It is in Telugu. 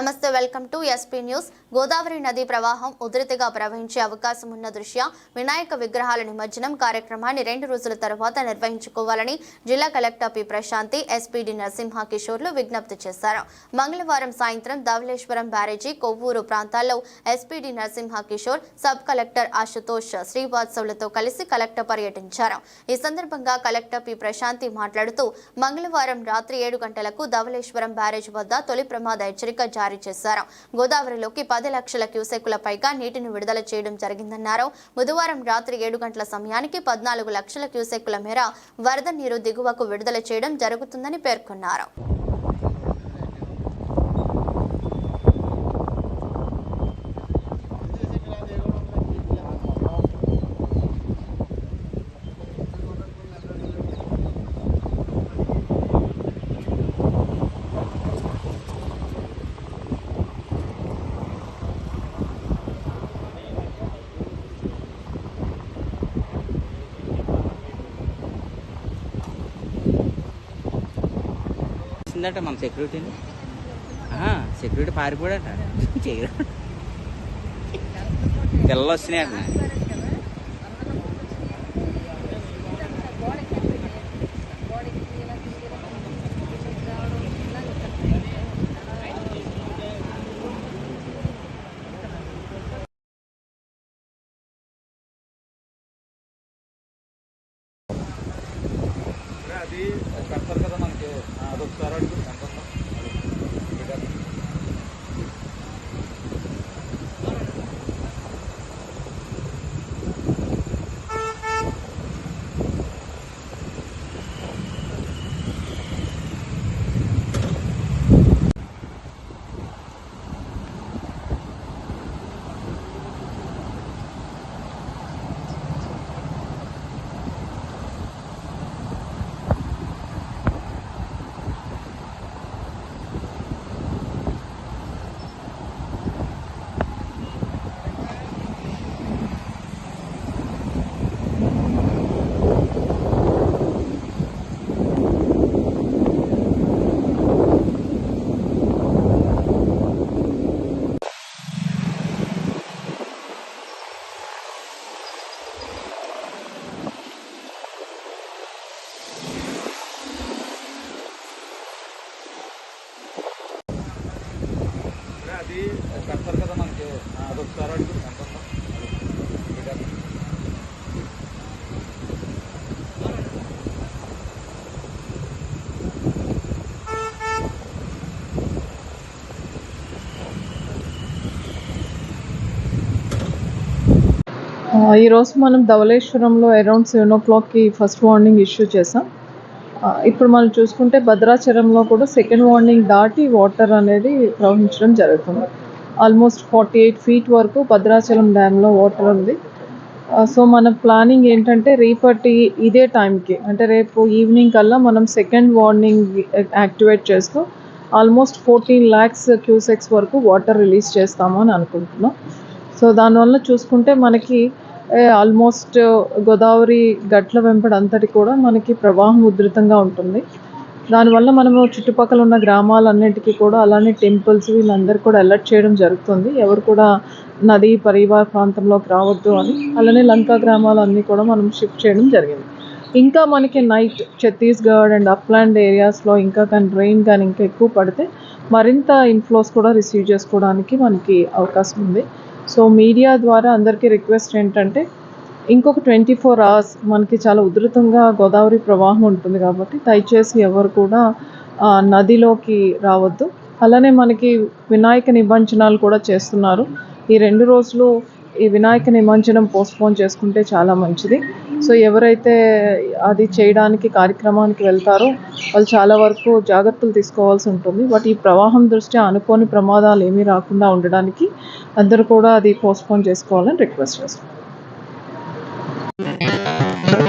నమస్తే welcome to SP news. Godavari నది ప్రవాహం ఉధృతిగా ప్రవహించే అవకాశం ఉన్న దృష్ట్యా వినాయక విగ్రహాల నిమజ్జనం కార్యక్రమాన్ని రెండు రోజుల తర్వాత నిర్వహించుకోవాలని జిల్లా collector P. Prashanti SP D Narasimha కిషోర్లు విజ్ఞప్తి చేశారు. మంగళవారం సాయంత్రం ధవళేశ్వరం బ్యారేజీ కొవ్వూరు ప్రాంతాల్లో SP D Narasimha Kishore sub collector Ashutosh శ్రీవాత్సవులతో కలిసి కలెక్టర్ పర్యటించారు. ఈ సందర్భంగా కలెక్టర్ పి. ప్రశాంతి మాట్లాడుతూ మంగళవారం రాత్రి ఏడు గంటలకు ధవళేశ్వరం బ్యారేజ్ వద్ద తొలి ప్రమాద హెచ్చరిక జారీ చేశారు. గోదావరిలోకి పది లక్షల క్యూసెక్కుల పైగా నీటిని విడుదల చేయడం జరిగిందన్నారు. బుధవారం రాత్రి ఏడు గంటల సమయానికి పద్నాలుగు లక్షల క్యూసెక్కుల మేర వరద నీరు దిగువకు విడుదల చేయడం జరుగుతుందని పేర్కొన్నారు. వచ్చిందట మన సెక్యూరిటీని. సెక్యూరిటీ పారిపోయాడట. చేయరు పిల్లలు వచ్చినాయట అది adoptar. అదొకసారి అడుగు ఎంత ఈరోజు మనం ధవళేశ్వరంలో అరౌండ్ సెవెన్ ఓ క్లాక్కి ఫస్ట్ వార్నింగ్ ఇష్యూ చేసాం ఇప్పుడు మనం చూసుకుంటే భద్రాచలంలో కూడా సెకండ్ వార్నింగ్ దాటి వాటర్ అనేది ప్రవహించడం జరుగుతుంది. ఆల్మోస్ట్ ఫార్టీ ఎయిట్ ఫీట్ వరకు భద్రాచలం డ్యామ్లో వాటర్ ఉంది. సో మన ప్లానింగ్ ఏంటంటే రేపటి ఇదే టైంకి అంటే రేపు ఈవినింగ్ కల్లా మనం సెకండ్ వార్నింగ్ యాక్టివేట్ చేస్తూ ఆల్మోస్ట్ ఫోర్టీన్ ల్యాక్స్ క్యూసెక్స్ వరకు వాటర్ రిలీజ్ చేస్తాము అని అనుకుంటున్నాం. సో దానివల్ల చూసుకుంటే మనకి ఆల్మోస్ట్ గోదావరి గట్ల వెంపడి అంతటి కూడా మనకి ప్రవాహం ఉధృతంగా ఉంటుంది. దానివల్ల మనము చుట్టుపక్కల ఉన్న గ్రామాలన్నిటికీ కూడా అలానే టెంపుల్స్ వీళ్ళందరూ కూడా అలర్ట్ చేయడం జరుగుతుంది. ఎవరు కూడా నదీ పరివార ప్రాంతంలోకి రావద్దు అని అలానే లంకా గ్రామాలు అన్నీ కూడా మనం షిఫ్ట్ చేయడం జరిగింది. ఇంకా మనకి నైట్ ఛత్తీస్గఢ్ అండ్ అప్లాండ్ ఏరియాస్లో ఇంకా కానీ రెయిన్ కానీ ఇంకా ఎక్కువ పడితే మరింత ఇన్ఫ్లోస్ కూడా రిసీవ్ చేసుకోవడానికి మనకి అవకాశం ఉంది. సో మీడియా ద్వారా అందరికీ రిక్వెస్ట్ ఏంటంటే ఇంకొక ట్వంటీ ఫోర్ అవర్స్ మనకి చాలా ఉధృతంగా గోదావరి ప్రవాహం ఉంటుంది కాబట్టి దయచేసి ఎవరు కూడా నదిలోకి రావద్దు. అలానే మనకి వినాయక నిమజ్జనాలు కూడా చేస్తున్నారు. ఈ రెండు రోజులు ఈ వినాయక నిమజ్జనం పోస్ట్పోన్ చేసుకుంటే చాలా మంచిది. సో ఎవరైతే అది చేయడానికి కార్యక్రమానికి వెళ్తారో వాళ్ళు చాలా వరకు జాగ్రత్తలు తీసుకోవాల్సి ఉంటుంది. బట్ ఈ ప్రవాహం దృష్ట్యా అనుకోని ప్రమాదాలు ఏమీ రాకుండా ఉండడానికి అందరూ కూడా అది పోస్ట్పోన్ చేసుకోవాలని రిక్వెస్ట్ చేస్తాం